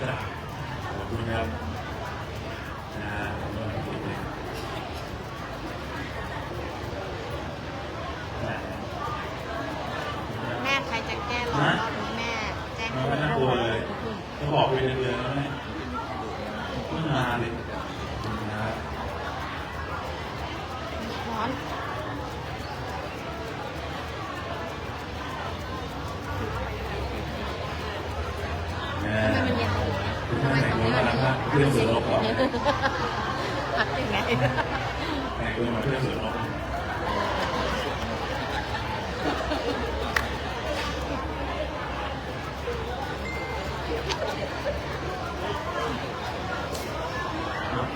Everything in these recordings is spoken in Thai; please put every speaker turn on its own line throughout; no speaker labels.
ครับขอบคุณครับนะขอบคุณครับนะ
แม่ใครจะแก้รอบรอบนี้แม่แจ้ง
มันไม่น่ากลัวเลยก็บอกไปเดือนๆแล้วไงไม่มาเลยนะ
ร้อน
แม่
ทำไมมันเย็นตรง นี้
ทำไมตรงนี้นะครับเพื่อนสวนนกเหรอ
พักยังไง
แต่งตัวมาเพื่อนสวนนก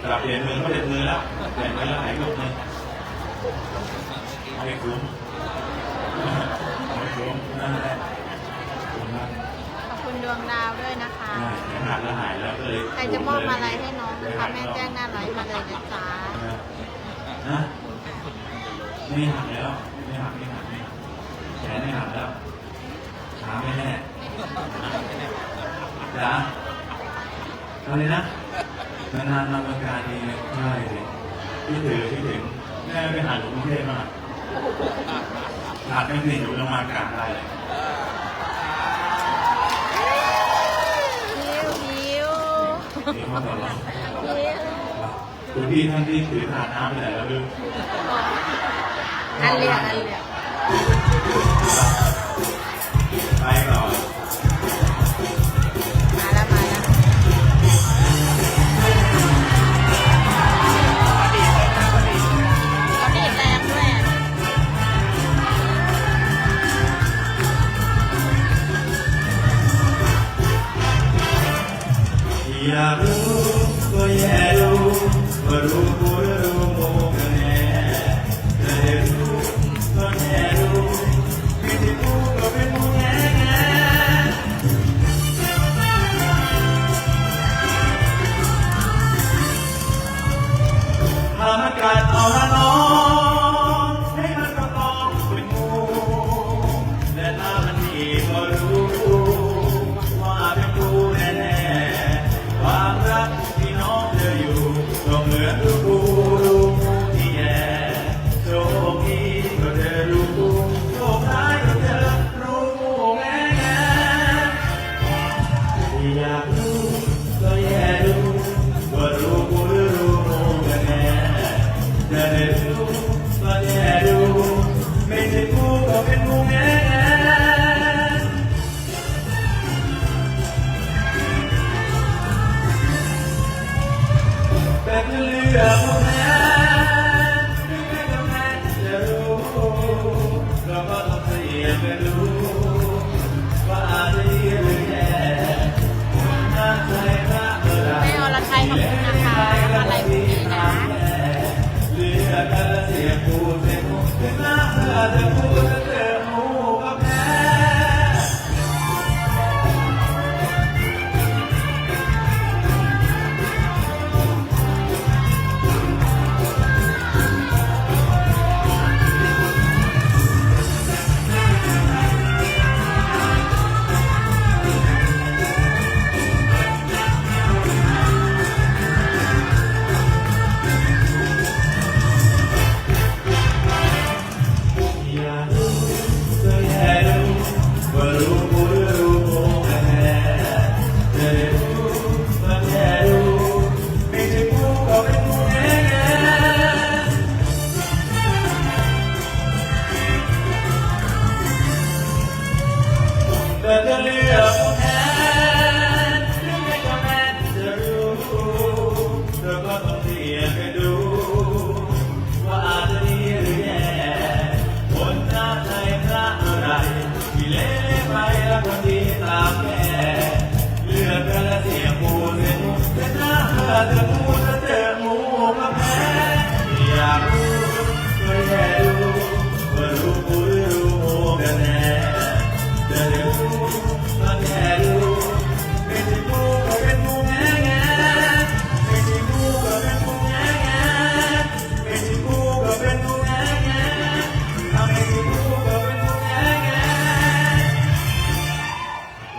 กลับเปลี่ยนมือก็เปลี่ยนมือแล้วเปลี่ยนมือแล้วหายลุกเลยไม่คุ้มไม่คุ้มนั่นแหละคุ้มมาก
ขอบคุณดวงดาวด้วยนะคะ
ได้เดี๋ยวหักแล้วหายแล้วก็เลย
ใค รจะมอบอะไรให้น้องนะคะแม่แจ้งหน้าไลฟ์มาเลยนะจ๊ะ
นะไม่หักแล้วไม่หักไม่หักไม่หักแขนไม่หักแล้วขาไม่แน่จ้าอะไรนะนานๆมาเมืองการนี่ใช่เลยพี่ถือพี่ถึงแม่ไปหาหลวงกรุงเทพมากขาดไม่ถึงอยู่ลงมากราบได้เลย
หิวหิว
นี่เขาต่อรอง
หิว
คุณพี่ท่านที่ถือถาดน้ำไปไหนแล้วลืม
อันเรียกอันเรีย อยาก
รู้ก็แย่รู้ก็รู้กูรูโม
กัน่แต่รู้ก็แนรู้ไม่ลูก็เป็นมูแน่แน่
หาการเอา Yeah.